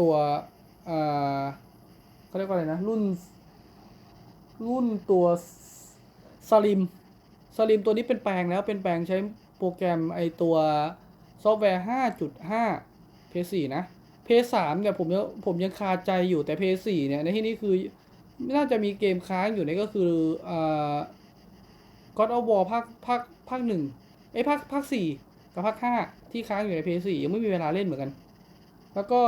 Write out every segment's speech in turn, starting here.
ตัวอ่าเขาเรียกว่าอะไรนะ รุ่น รุ่นตัวสลิมสลิมตัวนี้เป็นแปลงแล้วเป็นแปลงใช้โปรแกรมไอตัวซอฟต์แวร์ 5.5 p 4นะ p 3เนี่ยผมยังผมยังคาใจอยู่แต่ p 4เนี่ยในที่นี้คือน่าจะมีเกมค้างอยู่ในก็คืออ่า God of War ภาคภาคภาคหนึ่งไอภาคภาคสี่กับภาคห้าที่ค้างอยู่ใน p 4ยังไม่มีเวลาเล่นเหมือนกัน แล้วก็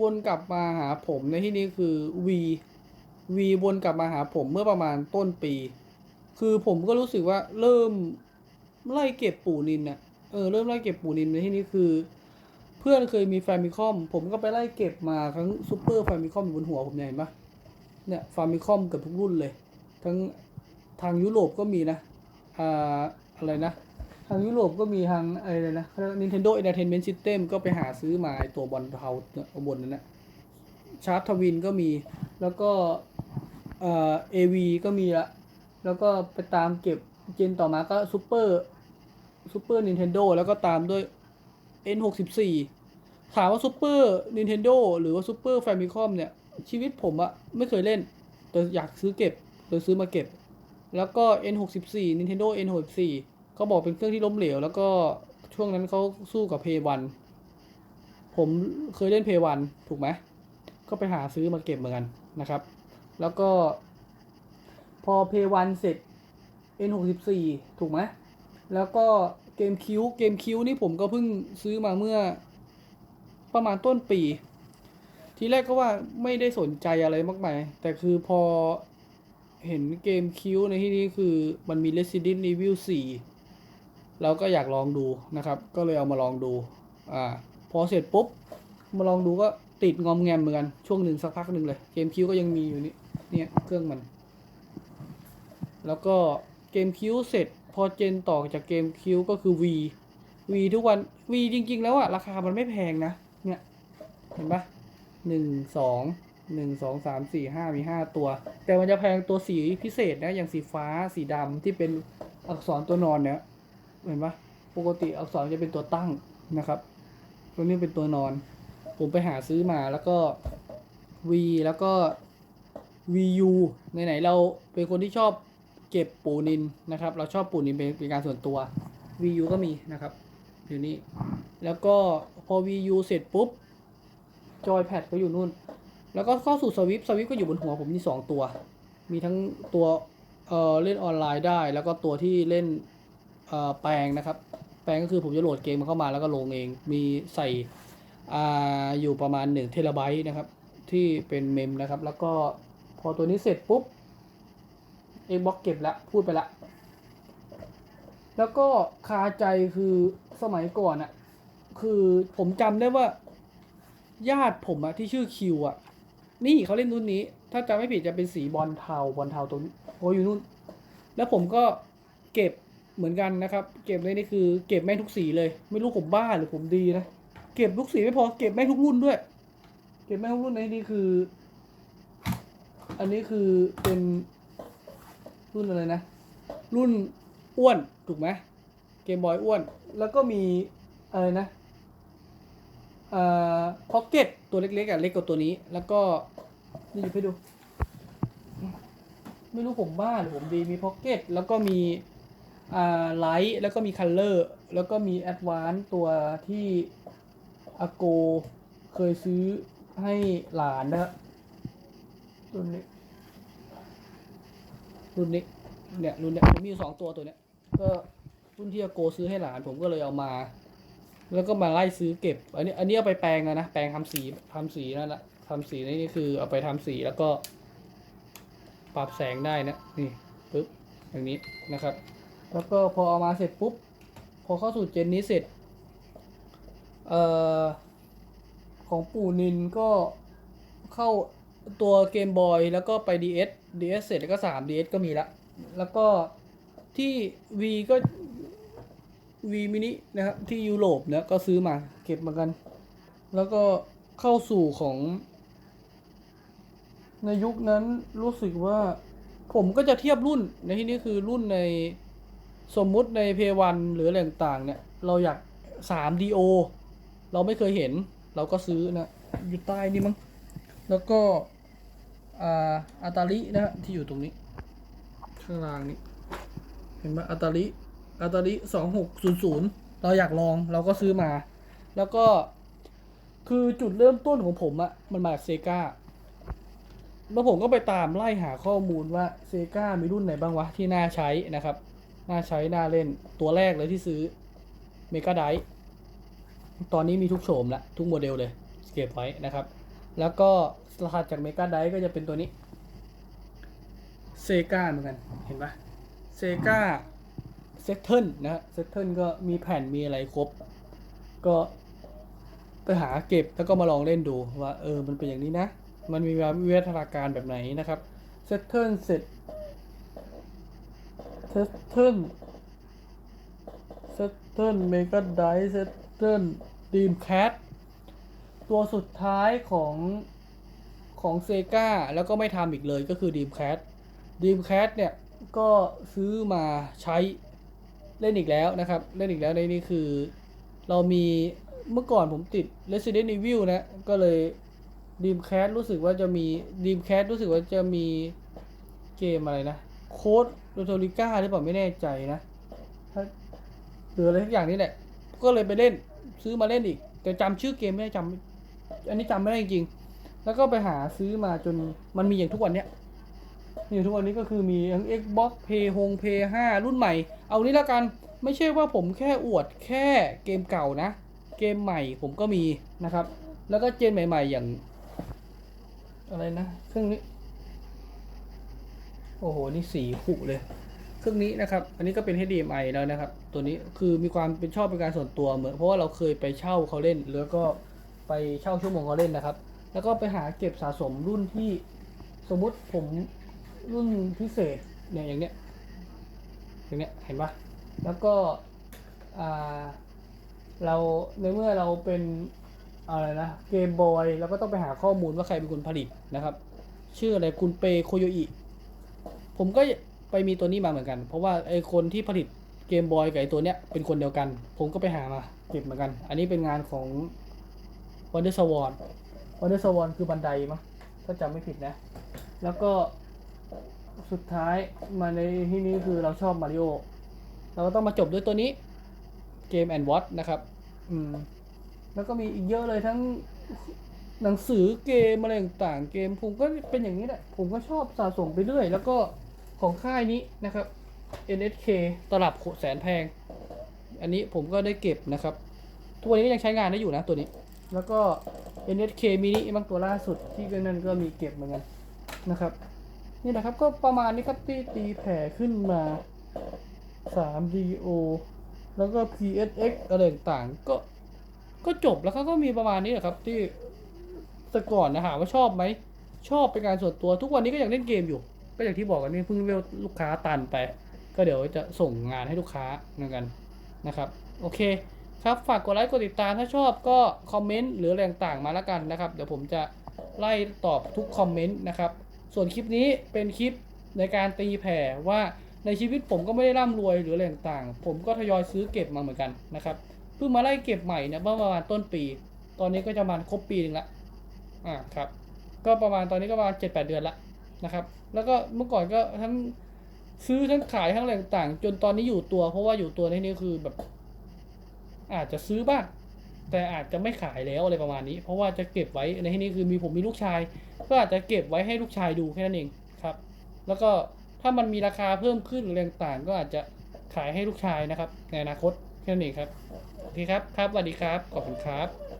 วนกลับมาหาผมในที่นี้คือ V V วนกลับมาหาผมเมื่อประมาณต้นปี คือผมก็รู้สึกว่าเริ่มไล่เก็บปู่นินน่ะเออเริ่มไล่เก็บปู่นินในที่นี้คือ เพื่อนเคยมีแฟมิคอม ผมก็ไปไล่เก็บมาทั้งซูเปอร์แฟมิคอมอยู่บนหัวผมเนี่ยเห็นปะเนี่ยแฟมิคอมเกือบทุกรุ่นเลย ทั้งทางยุโรปก็มีนะอ่าอะไรนะ ทางยุโรปก็มีทางอะไรเลยนะ Nintendo Entertainment System ก็ไปหาซื้อมาตัวบอลเทาเนี่ยบนนั้นนะชาร์ทวินก็มี แล้วก็เอ่อ AV ก็มีละ แล้วก็ไปตามเก็บเจนต่อมาก็ซูเปอร์ซูเปอร์ Nintendo แล้วก็ตามด้วย N64 ถามว่าซูเปอร์ Nintendo หรือว่าซูเปอร์ Famicom เนี่ย ชีวิตผมอะไม่เคยเล่น แต่อยากซื้อเก็บเลยซื้อมาเก็บ แล้วก็ N64 Nintendo N64 เขาบอกเป็นเครื่องที่ล้มเหลว แล้วก็ช่วงนั้นเขาสู้กับ p 1ผมเคยเล่น p 1ถูกไหมก็ไปหาซื้อมาเก็บเหมือนกันนะครับ แล้วก็ พอ p 1เสร็จ N64 ถูกไหมแล้วก็เกมคิวเกมคิวนี่ผมก็เพิ่งซื้อมาเมื่อประมาณต้นปี ทีแรกก็ว่าไม่ได้สนใจอะไรมากมาย แต่คือพอเห็นเกมคิวในที่นี้คือมันมี Resident Evil 4 เราก็อยากลองดูนะครับ ก็เลยเอามาลองดูอ่าพอเสร็จปุ๊บ มาลองดูก็ติดงอมแงมเหมือนกัน ช่วงหนึ่งสักพักหนึ่งเลย เกมคิวก็ยังมีอยู่นี่เนี่ยเครื่องมัน แล้วก็เกมคิวเสร็จ พอเจนต่อจากเกมคิวก็คือ V V ทุกวัน V จริง ๆ แล้วอะราคามันไม่แพงนะ เนี่ย เห็นปะหนึ่งสองหนึ่งสองสามสี่ห้ามีห้าตัว แต่มันจะแพงตัวสีพิเศษนะ อย่างสีฟ้าสีดำที่เป็นอักษรตัวนอนเนี่ย เห็นปะปกติอักษรจะเป็นตัวตั้งนะครับ ตัวนี้เป็นตัวนอน ผมไปหาซื้อมาแล้วก็ V แล้วก็ VU ไหนๆเราเป็นคนที่ชอบเก็บปูนินนะครับ เราชอบปูนินเป็นเป็นการส่วนตัว VU ก็มีนะครับอยู่นี่แล้วก็พอ VU เสร็จปุ๊บจอยแพดก็อยู่นู่น แล้วก็เข้าสู่สวิปสวิปก็อยู่บนหัวผมมีสองตัว มีทั้งตัวเอ่อเล่นออนไลน์ได้ แล้วก็ตัวที่เล่น แปลงนะครับ แปลงก็คือผมจะโหลดเกมมันเข้ามาแล้วก็ลงเอง มีใส่ออยู่ประมาณ1เทราไบต์นะครับ ที่เป็นเมมนะครับ แล้วก็พอตัวนี้เสร็จปุ๊บ Xbox เก็บแล้วพูดไปละแล้วก็คาใจคือสมัยก่อนอะคือผมจำได้ว่า ญาติผมอะที่ชื่อคิวอะนี่เขาเล่นรุ่นนี้ ถ้าจำไม่ผิดจะเป็นสีบอลเทาบอลเทาตรงโอ้อยู่นู่น แล้วผมก็เก็บ เหมือนกันนะครับ เก็บเลยนี่คือเก็บแม่งทุกสีเลย ไม่รู้ผมบ้าหรือผมดีนะ เก็บทุกสีไม่พอเก็บแม่งทุกรุ่นด้วย เก็บแม่งทุกรุ่นในนี่คือ อันนี้คือเป็นรุ่นอะไรนะ รุ่นอ้วนถูกไหมเกมบอยอ้วน แล้วก็มีอะไรนะเอ่อพ็อกเก็ตตัวเล็กๆอะเล็กกว่าตัวนี้ แล้วก็นี่หยิบให้ดู ไม่รู้ผมบ้าหรือผมดีมีพ็อกเก็ตแล้วก็มี ไลท์แล้วก็มีคัลเลอร์แล้วก็มีแอดวานตัวที่อาโกเคยซื้อให้หลานนะรุ่นนี้รุ่นนี้เนี่ยรุ่นเนี้ยผมมีอยู่สองตัวตัวเนี้ยก็รุ่นที่อาโกซื้อให้หลานผมก็เลยเอามา แล้วก็มาไล่ซื้อเก็บ อันนี้อันนี้เอาไปแปลงอะนะแปลงทำสีทำสีนั่นแหละทำสีนี่คือเอาไปทำสีแล้วก็ปรับแสงได้นะนี่ปึ๊บอย่างนี้นะครับ แล้วก็พอเอามาเสร็จปุ๊บ พอเข้าสู่เจนนี้เสร็จ เอ่อ ของปู่นินก็เข้าตัวเกมบอยแล้วก็ไป DS DS เสร็จแล้วก็ 3 DS ก็มีละ แล้วก็ที่ V ก็ V mini นะครับที่ยุโรปนะก็ซื้อมาเก็บเหมือนกัน แล้วก็เข้าสู่ของ ในยุคนั้นรู้สึกว่าผมก็จะเทียบรุ่นในที่นี้คือรุ่นใน สมมุติในเพวันหรืออะไรต่างเนี่ย เราอยาก 3DO เราไม่เคยเห็น เราก็ซื้อนะ อยู่ใต้นี่มั้ง แล้วก็อาอาตาลินะฮะที่อยู่ตรงนี้ ข้างล่างนี้ เห็นไหมอาตาลิอาตาลิสองหกศูนย์ศูนย์เราอยากลองเราก็ซื้อมา แล้วก็คือจุดเริ่มต้นของผมอะมันมาจากเซกาแล้วผมก็ไปตามไล่หาข้อมูลว่าเซกามีรุ่นไหนบ้างวะที่น่าใช้นะครับ น่าใช้ น่าเล่นตัวแรกเลยที่ซื้อเมกาไดตอนนี้มีทุกโฉมละทุกโมเดลเลย เก็บไว้นะครับ แล้วก็รหัสจากเมกาไดก็จะเป็นตัวนี้เซกาเหมือนกัน เห็นปะเซกาเซตเทิลนะฮะเซตเทิลก็มีแผ่นมีอะไรครบ ก็ไปหาเก็บแล้วก็มาลองเล่นดูว่า เออ มันเป็นอย่างนี้นะ มันมีวิวัฒนาการแบบไหนนะครับเซตเทิลเสร็จ เซตเทิลเซตเทิลเมกาไดเซตเทิลดีมแคทตัวสุดท้ายของของเซกาแล้วก็ไม่ทำอีกเลยก็คือ Dreamcast Dreamcast เนี่ย ก็ซื้อมาใช้เล่นอีกแล้วนะครับ เล่นอีกแล้วในนี้คือ เรามีเมื่อก่อนผมติด Resident Evil นะ ก็เลย Dreamcast รู้สึกว่าจะมี Dreamcast รู้สึกว่าจะมีเกมอะไรนะ โค้ดโรโตริก้าหรือเปล่าไม่แน่ใจนะหรืออะไรทุกอย่างนี่แหละ ก็เลยไปเล่นซื้อมาเล่นอีก แต่จำชื่อเกมไม่ได้จำอันนี้จำไม่ได้จริง แล้วก็ไปหาซื้อมาจนมันมีอย่างทุกวันเนี้ยนี่ทุกวันนี้ก็คือมีทั้ง Xbox Play ฮง Play 5 รุ่นใหม่ เอานี้แล้วกันไม่ใช่ว่าผมแค่อวดแค่เกมเก่านะ เกมใหม่ผมก็มีนะครับ แล้วก็เจนใหม่ ๆ อย่าง อะไรนะเครื่องนี้ อ้โห นี่สีผุเลย เครื่องนี้นะครับ อันนี้ก็เป็น HDMI แล้วนะครับ ตัวนี้คือมีความเป็นชอบเป็นการส่วนตัวเหมือนเพราะว่าเราเคยไปเช่าเขาเล่น แล้วก็ไปเช่าชั่วโมงเขาเล่นนะครับ แล้วก็ไปหาเก็บสะสมรุ่นที่สมมุติผมรุ่นพิเศษเนี่ยอย่างเนี้ยอย่างเนี้ยเห็นปะแล้วก็อ่าเราในเมื่อเราเป็นอะไรนะเกมบอยเราก็ต้องไปหาข้อมูลว่าใครเป็นคนผลิตนะครับ ชื่ออะไรคุณเปโคโยอิ ผมก็ไปมีตัวนี้มาเหมือนกัน เพราะว่าไอคนที่ผลิตเกมบอยกับไอตัวเนี้ยเป็นคนเดียวกัน ผมก็ไปหามาเก็บเหมือนกัน อันนี้เป็นงานของวันเดอร์สวอนวันเดอร์สวอนคือบันไดมั้งถ้าจำไม่ผิดนะ แล้วก็สุดท้ายมาในที่นี้คือเราชอบมาริโอเราก็ต้องมาจบด้วยตัวนี้เกมแอนด์วอตนะครับ อืม แล้วก็มีอีกเยอะเลยทั้งหนังสือเกมอะไรต่างๆ เกมผมก็เป็นอย่างนี้แหละ ผมก็ชอบสะสมไปเรื่อย แล้วก็ ของค่ายนี้นะครับ NSK ตลับแสนแพง อันนี้ผมก็ได้เก็บนะครับ ทุกวันนี้ก็ยังใช้งานได้อยู่นะตัวนี้ แล้วก็ NSK mini บางตัวล่าสุดที่ก็นั่นก็มีเก็บเหมือนกันนะครับ นี่แหละครับก็ประมาณนี้ครับที่ตีแผ่ขึ้นมา 3DO แล้วก็ PSX อะไรต่างๆก็ก็จบแล้วเขาก็มีประมาณนี้แหละครับที่แต่ก่อนนะถาว่าชอบไหมชอบเป็นการส่วนตัวทุกวันนี้ก็ยังเล่นเกมอยู่ ก็อย่างที่บอกกันนี่เพิ่งเวลลูกค้าตันไป ก็เดี๋ยวจะส่งงานให้ลูกค้าเหมือนกันนะครับ โอเคครับฝากกดไลค์กดติดตามถ้าชอบก็คอมเมนต์หรืออะไรต่างๆมาแล้วกันนะครับ เดี๋ยวผมจะไล่ตอบทุกคอมเมนต์นะครับ ส่วนคลิปนี้เป็นคลิปในการตีแผ่ว่าในชีวิตผมก็ไม่ได้ร่ำรวยหรืออะไรต่างๆ ผมก็ทยอยซื้อเก็บมาเหมือนกันนะครับเพิ่งมาไล่เก็บใหม่เนี่ยเมื่อประมาณต้นปี ตอนนี้ก็จะประมาณครบปีหนึ่งละอ่าครับ ก็ประมาณตอนนี้ก็ประมาณเจ็ดแปดเดือนละ นะครับ แล้วก็เมื่อก่อนก็ทั้งซื้อทั้งขายทั้งอะไรต่างๆจนตอนนี้อยู่ตัว เพราะว่าอยู่ตัวในนี้คือแบบ อาจจะซื้อบ้างแต่อาจจะไม่ขายแล้วอะไรประมาณนี้ เพราะว่าจะเก็บไว้ในที่นี้คือมีผมมีลูกชาย ก็อาจจะเก็บไว้ให้ลูกชายดูแค่นั้นเองครับ แล้วก็ถ้ามันมีราคาเพิ่มขึ้นหรืออะไรต่างๆก็อาจจะขายให้ลูกชายนะครับ ในอนาคตแค่นั้นเองครับโอเคครับครับสวัสดีครับขอบคุณครับ